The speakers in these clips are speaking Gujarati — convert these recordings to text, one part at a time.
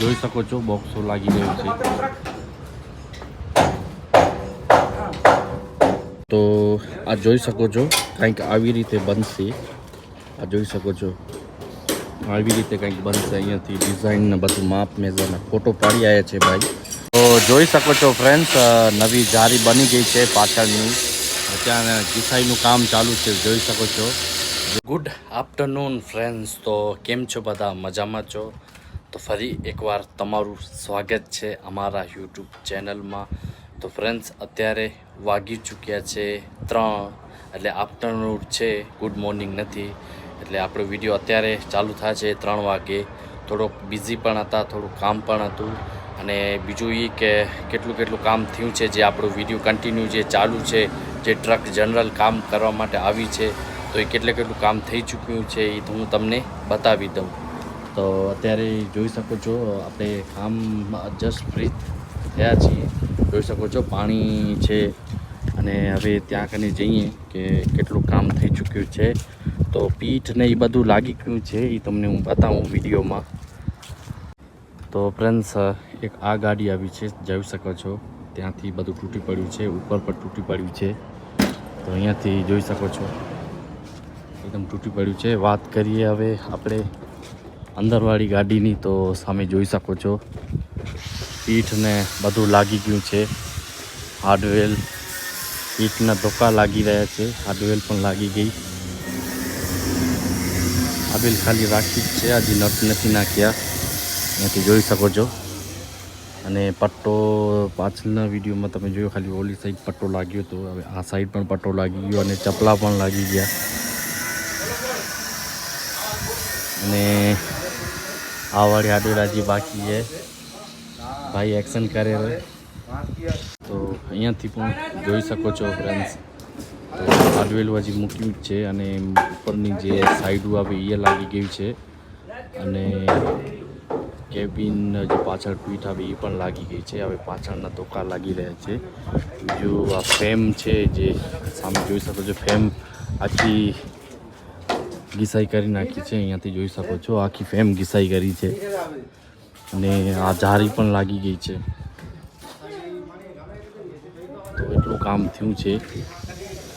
જોઈ શકો છો બોક્સો લાગી ગયું છે. તો આ જોઈ શકો છો, કંઈક આવી રીતે બનશે. આ જોઈ શકો છો, આવી રીતે કંઈક બનશે અહીંયાથી ડિઝાઇનને બધું માપ મેઝરના ફોટો પાડી આવ્યા છે ભાઈ. તો જોઈ શકો છો ફ્રેન્ડ્સ નવી જારી બની ગઈ છે પાછળની. ત્યાં ગીસાઈનું કામ ચાલુ છે, જોઈ શકો છો. ગુડ આફ્ટરનૂન ફ્રેન્ડ્સ તો કેમ છો બધા? મજામાં છો? તો ફરી એકવાર તમારું સ્વાગત છે અમારા યુટ્યુબ ચેનલમાં. તો ફ્રેન્ડ્સ અત્યારે વાગી ચૂક્યા છે ત્રણ, એટલે આફ્ટરનૂન છે. ગુડ મોર્નિંગ નથી. એટલે આપણો વીડિયો અત્યારે ચાલુ થાય છે ત્રણ વાગે. થોડોક બિઝી પણ હતા, થોડું કામ પણ હતું. અને બીજું એ કે કેટલું કેટલું કામ થયું છે જે આપણું વીડિયો કન્ટિન્યુ જે ચાલુ છે, જે ટ્રક જનરલ કામ કરવા માટે આવી છે, તો એ કેટલે કેટલું કામ થઈ ચૂક્યું છે એ હું તમને બતાવી દઉં. તો અત્યારે જોઈ શકો છો, આપણે કામ જસ્ટ ફ્રી થયા છીએ. જોઈ શકો છો, પાણી છે. અને હવે ત્યાં કને જઈએ કે કેટલું કામ થઈ ચૂક્યું છે. તો પીઠ ને એ બધું લાગી ગયું છે, એ તમને હું બતાવું વિડીયોમાં. તો ફ્રેન્ડ્સ એક આ ગાડી આવી છે, જોઈ શકો છો. ત્યાંથી બધું તૂટી પડ્યું છે, ઉપર પર તૂટી પડ્યું છે. તો અહીંયાથી જોઈ શકો છો. એકદમ તૂટી પડ્યું છે. વાત કરીએ હવે આપણે અંદરવાળી ગાડીની તો સામે જોઈ શકો છો. પીઠને બધું લાગી ગયું છે. હાર્ડવેલ પીઠના ધોકા લાગી રહ્યા છે. હાર્ડવેલ પણ લાગી ગઈ. હાર્ડવેલ ખાલી રાખી જ છે. હજી નટ નથી નાખ્યા. નથી જોઈ શકો છો. અને પટ્ટો પાછળના વિડીયોમાં તમે જોયો, ખાલી ઓલી સાઈડ પટ્ટો લાગ્યો હતો હવે આ સાઈડ પણ પટ્ટો લાગી ગયો અને ચપલા પણ લાગી ગયા. અને આ વાળી હાડવેલ બાકી છે ભાઈ એક્શન કરે હવે તો અહીંયાથી પણ જોઈ શકો છો ફ્રેન્ડ્સ તો હાર્ડવેલ હજી મૂક્યું જ છે અને ઉપરની જે સાઈડો આવે એ લાગી ગયું છે. અને કેબિન જે પાછળ પીઠ આવે એ પણ લાગી ગઈ છે. હવે પાછળના ધોકા લાગી રહ્યા છે. બીજું આ ફેમ છે, જે સામે જોઈ શકો છો ફેમ આખી ઘીસાઈ કરી નાખી છે, અહીંયાથી જોઈ શકો છો, આખી ફેમ ઘીસાઈ કરી છે. અને આ જારી પણ લાગી ગઈ છે. તો એટલું કામ થયું છે.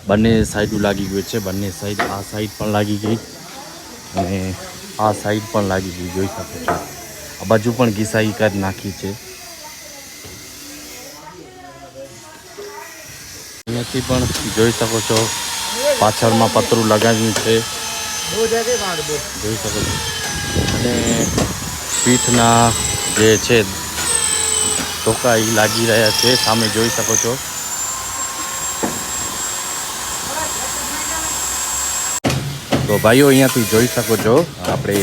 બંને સાઈડ લાગી ગયું છે, બંને સાઈડ આ સાઈડ પણ લાગી ગઈ અને આ સાઈડ પણ લાગી ગઈ, જોઈ શકો છો. આ બાજુ પણ ઘીસાઈ કરી નાખી છે. અહીંયાથી પણ જોઈ શકો છો, પાછળમાં પતરું લગાવ્યું છે. જોઈ શકો છો. અને પીઠના જે છે ધોકા એ લાગી રહ્યા છે, સામે જોઈ શકો છો. તો ભાઈઓ, અહીંયાથી જોઈ શકો છો, આપણે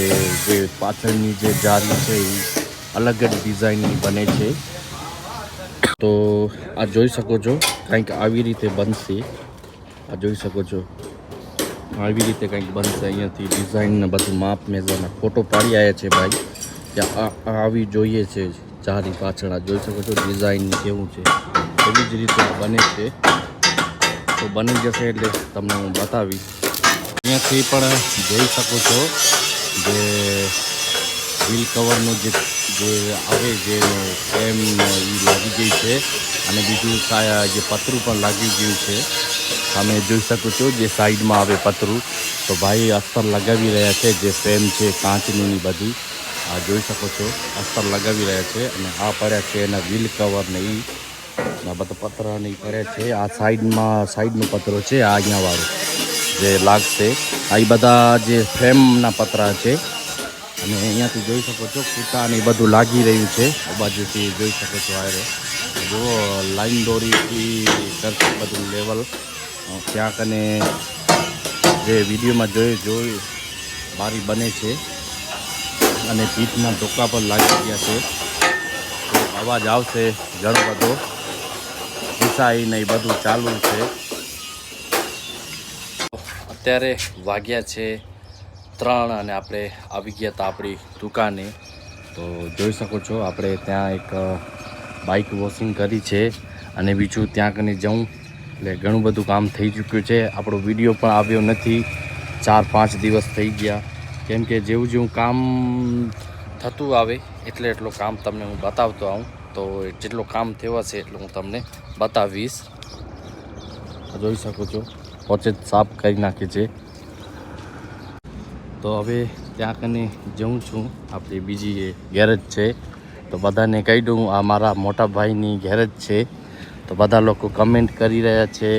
જે પાછળની જે જારી છે એ અલગ જ ડિઝાઇનની બને છે. તો આ જોઈ શકો છો, કંઈક આવી રીતે બનશે. આ જોઈ શકો છો. આવી રીતે કંઈક બનશે અહીંયાથી ડિઝાઇનને બધું માપ મેઝરના ફોટો પાડી આવ્યા છે ભાઈ. કે આવી જોઈએ છે ચારી પાછળ જોઈ શકો છો ડિઝાઇન કેવું છે. એવી જ રીતે બને છે. તો બની જશે એટલે તમને હું બતાવીશ. અહીંયાથી પણ જોઈ શકો છો જે વ્હીલ કવરનું જે જે આવે જે એમ લાગી ગઈ છે. અને બીજું જે પતરું પણ લાગી ગયું છે. તમે જોઈ શકો છો જે સાઈડમાં આવે પતરું. તો ભાઈ અસ્તર લગાવી રહ્યા છે, જે ફ્રેમ છે, કાચની બધી. આ જોઈ શકો છો, અસ્તર લગાવી રહ્યા છે અને આ પડ્યા છે એના વ્હીલ કવર ને એ બધા પતરા ને પડ્યા છે. આ સાઈડમાં, સાઈડનો પતરો છે, આ અહીંયાવાળો જે લાગશે. આ બધા જે ફ્રેમના પતરા છે. અને અહીંયાથી જોઈ શકો છો કૂટા ને બધું લાગી રહ્યું છે. બાજુથી જોઈ શકો છો આ જો લાઈન દોરીથી કરશે બધું લેવલ ત્યાં કને જે વિડીયોમાં જોયું જોયું બારી બને છે અને પીઠના ધોકા પર લાગી ગયા છે. અવાજ આવશે ઘણો બધો દિશાઈ ને બધું ચાલુ છે. અત્યારે વાગ્યા છે ત્રણ અને આપણે આવી ગયા હતા આપણી દુકાને. તો જોઈ શકો છો, આપણે ત્યાં એક બાઇક વોશિંગ કરી છે અને બીજું ત્યાં કને જવું એટલે ઘણું બધું કામ થઈ ચૂક્યું છે. આપણો વીડિયો પણ આવ્યો નથી. ચાર, પાંચ દિવસ થઈ ગયા. કેમ કે જેવું જેવું કામ થતું આવે, એટલે એટલું કામ તમને હું બતાવતો આવું. તો જેટલું કામ થયો છે એટલું હું તમને બતાવીશ. જોઈ શકો છો પોચે સાફ કરી નાખે છે. તો હવે ત્યાં કને જઉં છું. આપણી બીજી ગેરેજ છે. તો બધાને કહી દઉં, આ મારા મોટા ભાઈની ગેરેજ છે. તો બધા લોકો કમેન્ટ કરી રહ્યા છે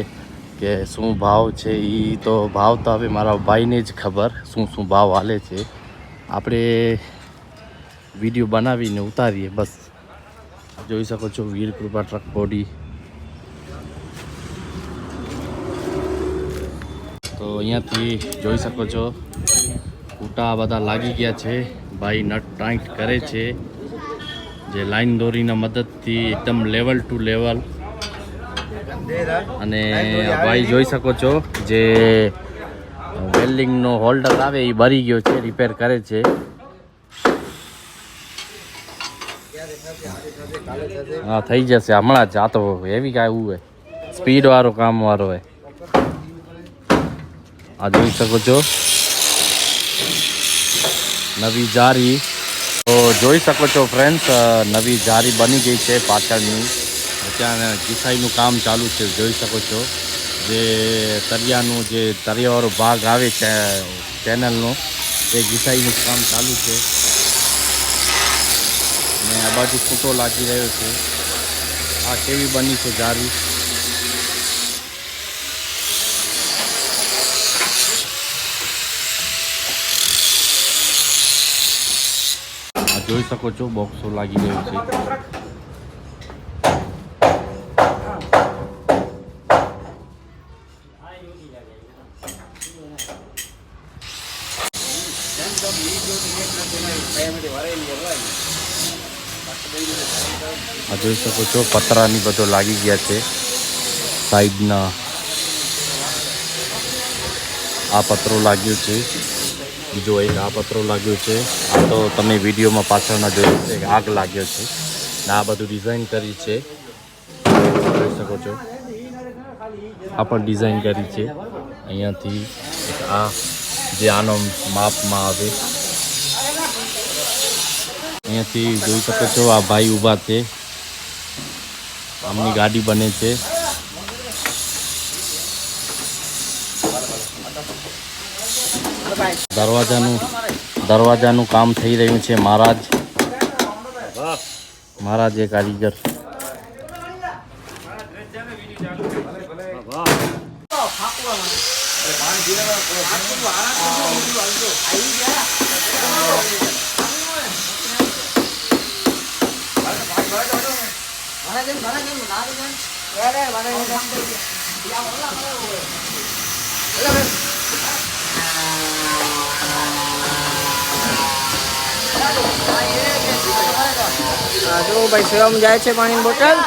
કે શું ભાવ છે? એ તો ભાવ તો હવે મારા ભાઈને જ ખબર, શું શું ભાવ હાલે છે. આપણે વીડિયો બનાવીને ઉતારીએ બસ. જોઈ શકો છો વીર કૃપા ટ્રક બોડી તો અહીંયાથી જોઈ શકો છો કૂટા બધા લાગી ગયા છે. ભાઈ નટ ટાઈટ કરે છે. જે લાઈન દોરીના મદદથી એકદમ લેવલ ટુ લેવલ અને ભાઈ જોઈ શકો છો જે વેલ્ડિંગનો હોલ્ડર આવે એ ભરી ગયો છે, રિપેર કરે છે. હા, થઈ જશે હમણાં જ, આ તો એવી કાંઈ હોય સ્પીડ વાળો કામ વાળો હોય આ જોઈ શકો છો. નવી જારી. તો જોઈ શકો છો ફ્રેન્ડ્સ નવી જારી બની ગઈ છે પાછળની. ત્યાં કિસાઈનું કામ ચાલુ છે જોઈ શકો છો. જે તરિયાનું જે તરિયાવાળો ભાગ આવે છે, ચેનલનો તે ઘિસાઈનું કામ ચાલુ છે. અને આ બાજુ ખૂટો લાગી રહ્યો છે. આ કેવી બની છે જારી? જોઈ શકો છો બોક્સો લાગી રહ્યો છે. આ જોઈ શકો છો, પતરાની બધો લાગી ગયા છે. સાઈડના આ પતરો લાગ્યો છે. બીજો એક આ પતરો લાગ્યો છે. આ તો તમે વિડીયોમાં પાછળના જોયું છે આગ લાગ્યો છે. ને આ બધું ડિઝાઇન કરી છે. જોઈ શકો છો. આ પણ ડિઝાઇન કરી છે. અહીંયાથી આ જે આનો માપમાં આવે. અહીંયાથી જોઈ શકો છો, આ ભાઈ ઊભા છે. આમની ગાડી બને છે. દરવાજાનું દરવાજાનું કામ થઈ રહ્યું છે, મહારાજ. મહારાજ એ કારીગર. હા જો ભાઈ સેવામાં જાય છે પાણીની બોટલ